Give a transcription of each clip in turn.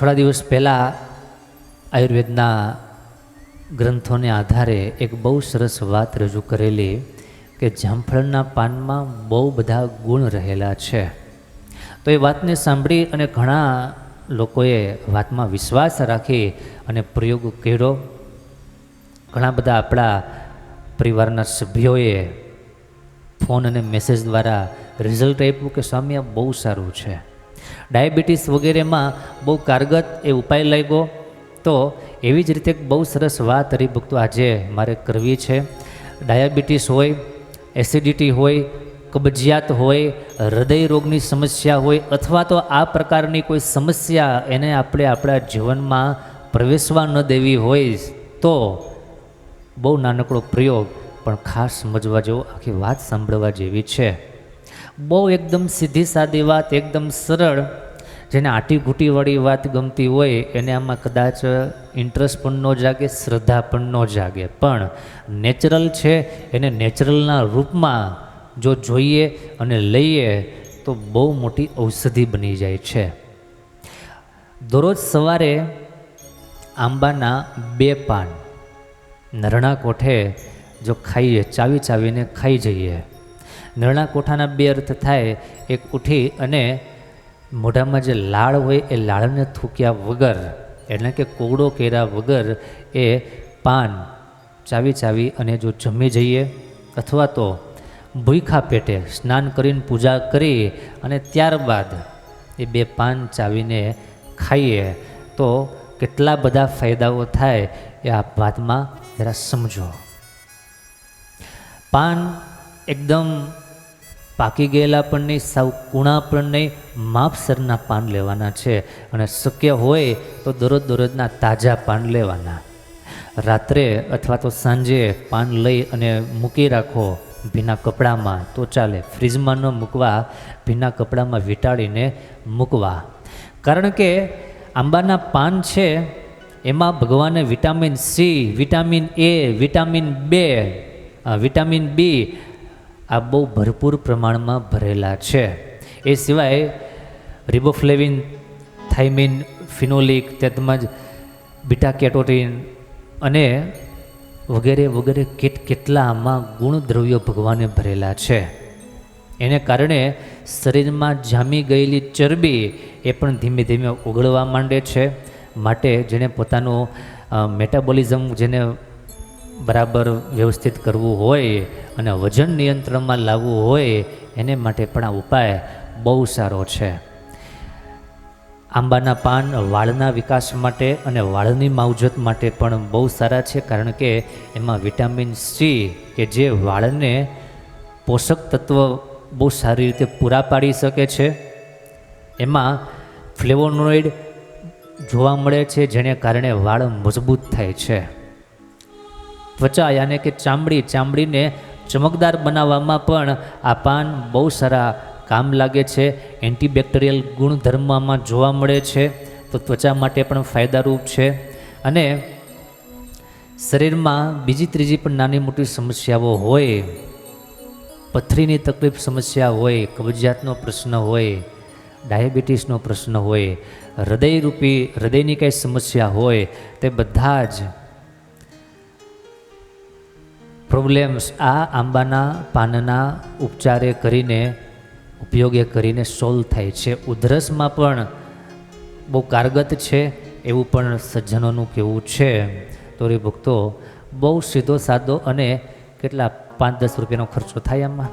થોડા દિવસ પહેલાં આયુર્વેદના ગ્રંથોને આધારે એક બહુ સરસ વાત રજૂ કરેલી કે જામફળના પાનમાં બહુ બધા ગુણ રહેલા છે. તો એ વાતને સાંભળી અને ઘણા લોકોએ વાતમાં વિશ્વાસ રાખી અને પ્રયોગ કર્યો. ઘણા બધા આપણા પરિવારના સભ્યોએ ફોન અને મેસેજ દ્વારા રિઝલ્ટ આપ્યું કે, સ્વામી, આ બહુ સારું છે. ડાયાબિટીસ વગેરેમાં બહુ કારગત એ ઉપાય લાગ્યો. તો એવી જ રીતે બહુ સરસ વાત હરિભક્તો આજે મારે કરવી છે. ડાયાબિટીસ હોય, એસિડિટી હોય, કબજિયાત હોય, હૃદય રોગની સમસ્યા હોય અથવા તો આ પ્રકારની કોઈ સમસ્યા એને આપણે આપણા જીવનમાં પ્રવેશવા ન દેવી હોય તો બહુ નાનકડો પ્રયોગ પણ ખાસ સમજવા જેવો આખી વાત સાંભળવા જેવી છે. બહુ એકદમ સીધી સાદી વાત, એકદમ સરળ. જેને આટી ઘૂંટીવાળી વાત ગમતી હોય, એને આમાં કદાચ ઇન્ટરેસ્ટ પણ ન જાગે, શ્રદ્ધા પણ ન જાગે. પણ નેચરલ છે, એને નેચરલના રૂપમાં જો જોઈએ અને લઈએ, તો બહુ મોટી ઔષધિ બની જાય છે. દરરોજ સવારે આંબાના બે પાન. નરણા કોઠે જો ખાઈએ, ચાવી ચાવીને ખાઈ જઈએ નરણા કોઠાના બે અર્થ થાય, એક ઉઠી અને મોઢામાં જે લાળ હોય એ લાળને થૂક્યા વગર, એટલે કે કોગળો કેરા વગર એ પાન ચાવી ચાવી અને જો જમી જઈએ અથવા તો ભૂખા પેટે સ્નાન કરીને પૂજા કરી અને ત્યારબાદ એ બે પાન ચાવીને ખાઈએ, તો કેટલા બધા ફાયદાઓ થાય એ આ વાતમાં જરા સમજો. પાન એકદમ પાકી ગયેલા પણ નહીં, સાવ કૂણા પણ નહીં, માપસરના પાન લેવાના છે. અને શક્ય હોય તો દરરોજ દરરોજના તાજા પાન લેવાના. રાત્રે અથવા તો સાંજે પાન લઈ અને મૂકી રાખો ભીના કપડામાં. તો ચાલે, ફ્રીજમાં ન મૂકવા, ભીના કપડામાં વીંટાળીને મૂકવા. કારણ કે આંબાના પાન છે, એમાં ભગવાને vitamin C, vitamin A, vitamin બે વિટામિન બી આ બહુ ભરપૂર પ્રમાણમાં ભરેલા છે. એ સિવાય રિબોફ્લેવિન, થાઇમિન, ફિનોલિક તેમજ બીટા કેટોટીન અને વગેરે વગેરે કેટ કેટલા આમાં ગુણદ્રવ્યો ભગવાને ભરેલા છે. એને કારણે શરીરમાં જામી ગયેલી ચરબી એ પણ ધીમે ધીમે ઓગળવા માંડે છે. માટે જેને પોતાનું મેટાબોલિઝમ જેને બરાબર વ્યવસ્થિત કરવું હોય અને વજન નિયંત્રણમાં લાવવું હોય, એને માટે પણ આ ઉપાય બહુ સારો છે. આંબાના પાન વાળના વિકાસ માટે અને વાળની માવજત માટે પણ બહુ સારા છે, કારણ કે એમાં વિટામિન સી કે જે વાળને પોષક તત્વ બહુ સારી રીતે પૂરા પાડી શકે છે. એમાં ફ્લેવોનોઇડ જોવા મળે છે, જેને કારણે વાળ મજબૂત થાય છે. ત્વચા યાને કે ચામડી ચામડીને ચમકદાર બનાવવામાં પણ આ પાન બહુ સારા કામ લાગે છે. એન્ટીબેક્ટેરિયલ ગુણધર્મમાં જોવા મળે છે તો ત્વચા માટે પણ ફાયદારૂપ છે. અને શરીરમાં બીજી ત્રીજી પણ નાની મોટી સમસ્યાઓ હોય, પથરીની તકલીફ સમસ્યા હોય, કબજિયાતનો પ્રશ્ન હોય, ડાયાબિટીસનો પ્રશ્ન હોય, હૃદયરૂપી, હૃદયની કંઈ સમસ્યા હોય, તે બધા જ પ્રોબ્લેમ્સ આ આંબાના, પાનના ઉપચારે કરીને, ઉપયોગે કરીને સોલ્વ થાય છે. ઉધરસમાં પણ બહુ કારગત છે, એવું પણ સજ્જનોનું કહેવું છે. તો રે ભક્તો, બહુ સીધો સાદો અને કેટલા પાંચ દસ રૂપિયાનો ખર્ચો થાય આમાં?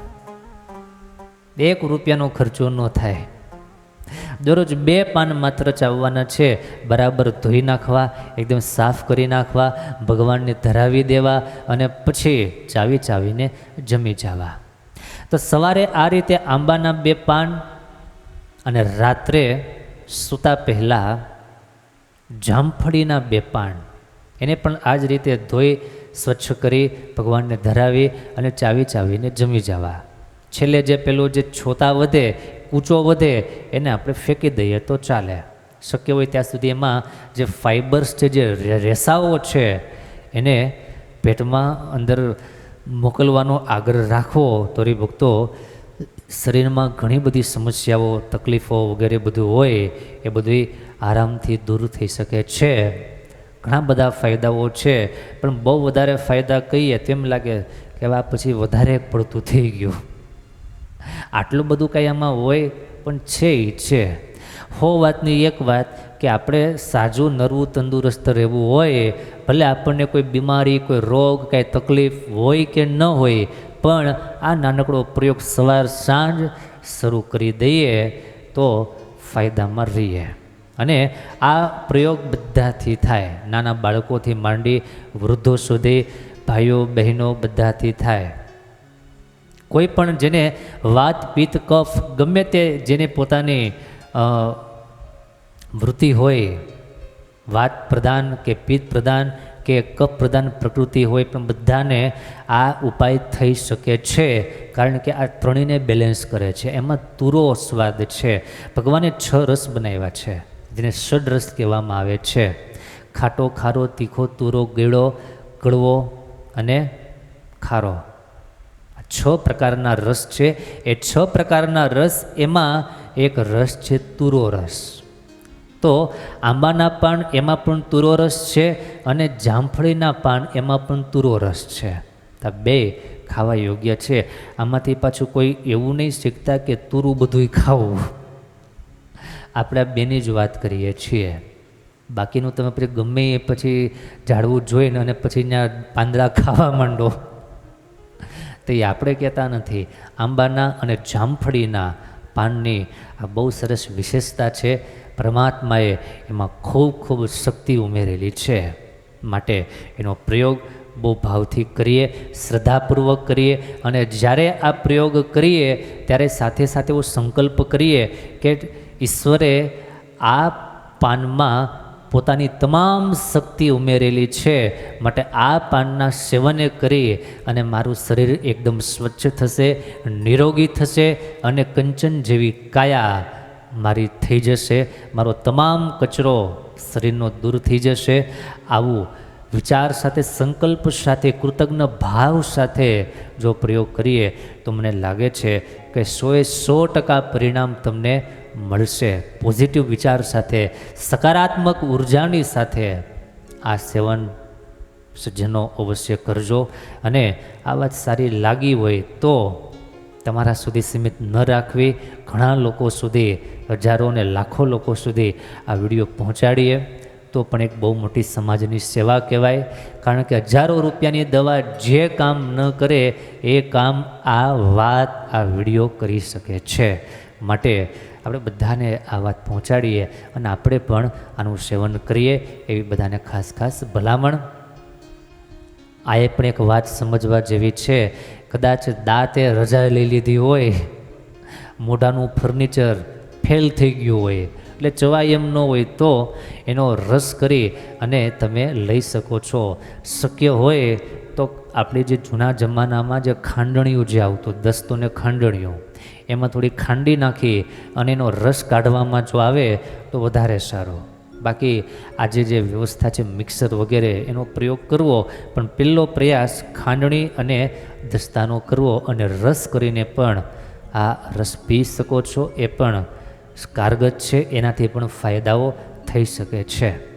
એક રૂપિયાનો ખર્ચો ન થાય. દરરોજ બે પાન માત્ર ચાવવાના છે. બરાબર ધોઈ નાખવા, એકદમ સાફ કરી નાખવા, ભગવાનને ધરાવી દેવા અને પછી ચાવી ચાવીને જમી જવા. તો સવારે આ રીતે આંબાના બે પાન અને રાત્રે સૂતા પહેલાં જામફળીના બે પાન, એને પણ આ જ રીતે ધોઈ, સ્વચ્છ કરી, ભગવાનને ધરાવી અને ચાવી ચાવીને જમી જવા. છેલ્લે જે પેલું જે છોતા વધે કૂચો વધે એને આપણે ફેંકી દઈએ તો ચાલે. શક્ય હોય ત્યાં સુધી એમાં જે ફાઇબર્સ છે, જે રેસાઓ છે, એને પેટમાં અંદર મોકલવાનો આગ્રહ રાખવો. તો રે ભક્તો શરીરમાં ઘણી બધી સમસ્યાઓ, તકલીફો વગેરે બધું હોય, એ બધી આરામથી દૂર થઈ શકે છે. ઘણા બધા ફાયદાઓ છે, પણ બહુ વધારે ફાયદા કહીએ તેમ લાગે કે આ પછી વધારે પડતું થઈ ગયું. આટલું બધું કાંઈ આમાં હોય, પણ છે એ છે. હો વાતની એક વાત કે આપણે સાજું નરવું તંદુરસ્ત રહેવું હોય, ભલે આપણને કોઈ બીમારી, કોઈ રોગ, કાંઈ તકલીફ હોય કે ન હોય, પણ આ નાનકડો પ્રયોગ સવાર સાંજ શરૂ કરી દઈએ તો ફાયદામાં રહીએ. અને આ પ્રયોગ બધાથી થાય. નાના બાળકોથી માંડી વૃદ્ધો સુધી, ભાઈઓ બહેનો બધાથી થાય. કોઈ પણ જેને વાત, પિત્ત, કફ ગમે તે જેને પોતાની વૃત્તિ હોય, વાત પ્રધાન કે પિત્ત પ્રધાન કે કફ પ્રધાન પ્રકૃતિ હોય પણ બધાને આ ઉપાય થઈ શકે છે. કારણ કે આ ત્રણેયને બેલેન્સ કરે છે. એમાં તુરો સ્વાદ છે. ભગવાને છ રસ બનાવ્યા છે, જેને ષડ રસ કહેવામાં આવે છે. ખાટો ખારો, તીખો, તુરો, ગેળો, કડવો અને ખારો. છ પ્રકારના રસ છે. એ છ પ્રકારના રસ એમાં એક રસ છે તુરો રસ. તો આંબાના પાન એમાં પણ તુરો રસ છે અને જામફળીના પાન એમાં પણ તુરો રસ છે. તો બે ખાવા યોગ્ય છે. આમાંથી પાછું કોઈ એવું નહીં શીખતા કે તુરું બધુંય ખાવું. આપણે બેની જ વાત કરીએ છીએ. બાકીનું તમે પછી ગમે એ પછી ઝાડવું જોઈને અને પછી ત્યાં પાંદડા ખાવા માંડો. તો આપણે કહેતા નથી. આંબાના અને જામફળીના પાનની આ બહુ સરસ વિશેષતા છે. પરમાત્માએ એમાં ખૂબ ખૂબ શક્તિ ઉમેરેલી છે. માટે એનો પ્રયોગ બહુ ભાવથી કરીએ, શ્રદ્ધાપૂર્વક કરીએ અને જ્યારે આ પ્રયોગ કરીએ, ત્યારે સાથે સાથે એવો સંકલ્પ કરીએ કે ઈશ્વરે આ પાનમાં પોતાની તમામ શક્તિ ઉમેરેલી છે. માટે આ પાનના સેવને કરી અને મારું શરીર એકદમ સ્વચ્છ થશે, નિરોગી થશે અને કંચન જેવી કાયા મારી થઈ જશે. મારો તમામ કચરો શરીરનો દૂર થઈ જશે. આવું વિચાર સાથે, સંકલ્પ સાથે, કૃતજ્ઞ ભાવ સાથે જો પ્રયોગ કરીએ, તો મને લાગે છે કે સોએ સો ટકા પરિણામ તમને મળશે. પોઝિટિવ વિચાર સાથે, સકારાત્મક ઉર્જાની સાથે આ સેવન સજ્જનો અવશ્ય કરજો. અને આ વાત સારી લાગી હોય તો તમારા સુધી સીમિત ન રાખવી. ઘણા લોકો સુધી હજારો અને લાખો લોકો સુધી આ વીડિયો પહોંચાડીએ. તો પણ એક બહુ મોટી સમાજની સેવા કહેવાય. કારણ કે હજારો રૂપિયાની દવા જે કામ ન કરે, એ કામ આ વાત, આ વીડિયો કરી શકે છે. માટે આપણે બધાને આ વાત પહોંચાડીએ અને આપણે પણ આનું સેવન કરીએ એવી બધાને ખાસ ખાસ ભલામણ. આ એ પણ એક વાત સમજવા જેવી છે, કદાચ દાંતે રજા લઈ લીધી હોય, મોઢાનું ફર્નિચર ફેલ થઈ ગયું હોય એટલે ચવાય એમ ન હોય તો એનો રસ કરી અને તમે લઈ શકો છો. શક્ય હોય તો આપણે જે જૂના જમાનામાં જે ખાંડણીઓ જે આવતું દસ્તોને ખાંડણીઓ, એમાં થોડી ખાંડી નાખી અને એનો રસ કાઢવામાં જો આવે તો વધારે સારો. બાકી આજે જે વ્યવસ્થા છે, મિક્સર વગેરે એનો પ્રયોગ કરવો, પણ પહેલો પ્રયાસ ખાંડણી અને દસ્તાનો કરવો અને રસ કરીને પણ આ રસ પી શકો છો, એ પણ કારગત છે એનાથી પણ ફાયદાઓ થઈ શકે છે.